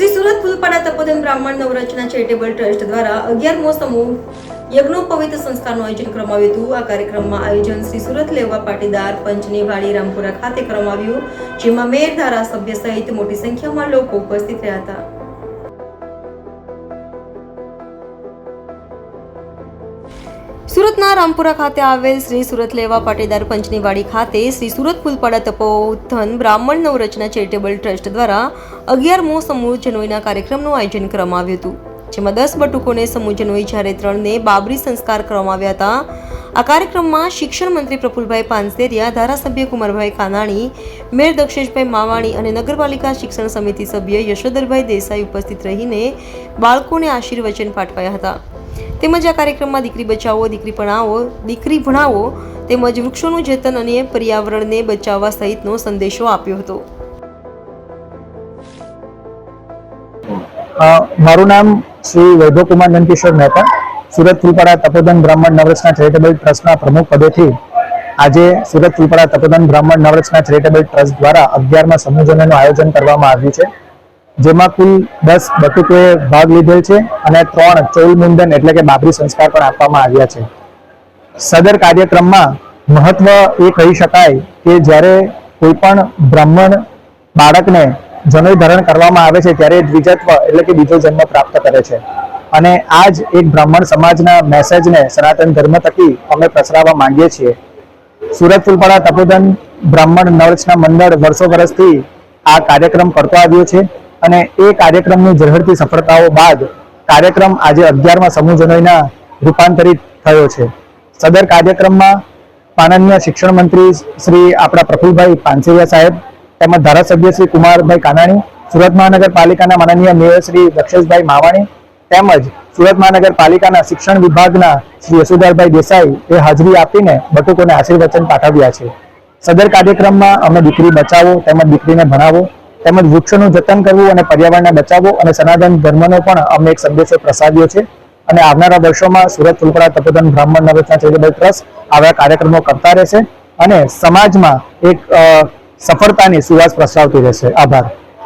શ્રી સુરત ફૂલપાડા તપોદન બ્રાહ્મણ નવરચના charitable trust દ્વારા અગિયારમો સમૂહ યજ્ઞોપવિત સંસ્કારનું આયોજન કરવામાં આવ્યું હતું. આ કાર્યક્રમમાં આયોજન શ્રી સુરત લેવા પાટીદાર પંચની વાડી રામપુરા ખાતે કરવામાં આવ્યું, જેમાં મેયર ધારાસભ્ય સહિત મોટી સંખ્યામાં લોકો ઉપસ્થિત રહ્યા હતા. સુરતના રામપુરા ખાતે આવેલ શ્રી સુરત લેવા પાટીદાર પંચની વાડી ખાતે શ્રી સુરત ફૂલપાડા તપોધન બ્રાહ્મણ નવરચના ચેરિટેબલ ટ્રસ્ટ દ્વારા અગિયારમો સમૂહ જનોઈના કાર્યક્રમનું આયોજન કરવામાં આવ્યું હતું, જેમાં દસ બટુકોને સમૂહ જનોઈ જ્યારે ત્રણને બાબરી સંસ્કાર કરવામાં આવ્યા હતા. આ કાર્યક્રમમાં શિક્ષણ મંત્રી પ્રફુલભાઈ પાનસેરિયા, ધારાસભ્ય કુમારભાઈ કાનાણી, મેયર દક્ષેશભાઈ માવાણી અને નગરપાલિકા શિક્ષણ સમિતિ સભ્ય યશોધરભાઈ દેસાઈ ઉપસ્થિત રહીને બાળકોને આશીર્વચન પાઠવાયા હતા. તેમજ આ કાર્યક્રમમાં દીકરી બચાવો, દીકરી ભણાવો દીકરી ભણાવો તેમજ વૃક્ષોનું જતન અને પર્યાવરણને બચાવવા સહિતનો સંદેશો આપ્યો હતો. મારું નામ શ્રી વૈભવકુમાર નંદકિશોર મહેતા, સુરત ત્રિપાડા તપોદન બ્રાહ્મણ નવરચના ચેરિટેબલ ટ્રસ્ટના પ્રમુખ પદેથી આજે સુરત ત્રિપાડા તપોદન બ્રાહ્મણ નવરચના ચેરિટેબલ ટ્રસ્ટ દ્વારા અગિયારમાં સમૂહજનોનું આયોજન કરવામાં આવ્યું છે. જેમાં કુલ દસ બટુકોએ ભાગ લીધેલ છે અને ત્રણ ચોલ મુંડન એટલે કે બાબરી સંસ્કાર પણ આપવામાં આવ્યા છે. સદર કાર્યક્રમમાં મહત્વ એ કહી શકાય કે જ્યારે કોઈ પણ બ્રાહ્મણ બાળકને જનોઈ ધારણ કરવામાં આવે છે ત્યારે દ્વિજત્વ એટલે કે બીજો જન્મ પ્રાપ્ત કરે છે. અને આ જ એક બ્રાહ્મણ સમાજના મેસેજને સનાતન ધર્મ થકી અમે પ્રસરાવવા માંગીએ છીએ. સુરત ફૂલપાડા તપોદન બ્રાહ્મણ નવરચના મંડળ વર્ષો વર્ષથી આ કાર્યક્રમ કરતો આવ્યો છે. અને એ કાર્યક્રમની ઝળહળતી સફળતાઓ બાદ કાર્યક્રમ આજે અગિયારમાં સમૂહ જનોઈના રૂપાંતરિત થયો છે. સદર કાર્યક્રમમાં માનનીય શિક્ષણ મંત્રી શ્રી આપણા પ્રફુલભાઈ પાનસેરિયા સાહેબ તેમજ ધારાસભ્ય શ્રી કુમારભાઈ કાનાણી, સુરત મહાનગરપાલિકાના માનનીય મેયર શ્રી દક્ષેશભાઈ માવાણી તેમજ સુરત મહાનગરપાલિકાના શિક્ષણ વિભાગના શ્રી યશોધરભાઈ દેસાઈ એ હાજરી આપીને બટુકોને આશીર્વચન પાઠવ્યા છે. સદર કાર્યક્રમમાં અમે દીકરી બચાવો તેમજ દીકરીને ભણાવો તેમજ વૃક્ષોનું જતન કરવું અને પર્યાવરણને બચાવવું અને સનાતન ધર્મનો પણ અમે એક સંદેશો પ્રસાદ્યો છે. અને આવનારા વર્ષોમાં સુરત ફૂલપડા તપોધન બ્રાહ્મણ નવરત્ના ચેરિટેબલ ટ્રસ્ટ આવા કાર્યક્રમો કરતા રહેશે અને સમાજમાં એક સફળતાની સુવાસ પ્રસરાવતી રહેશે. આભાર.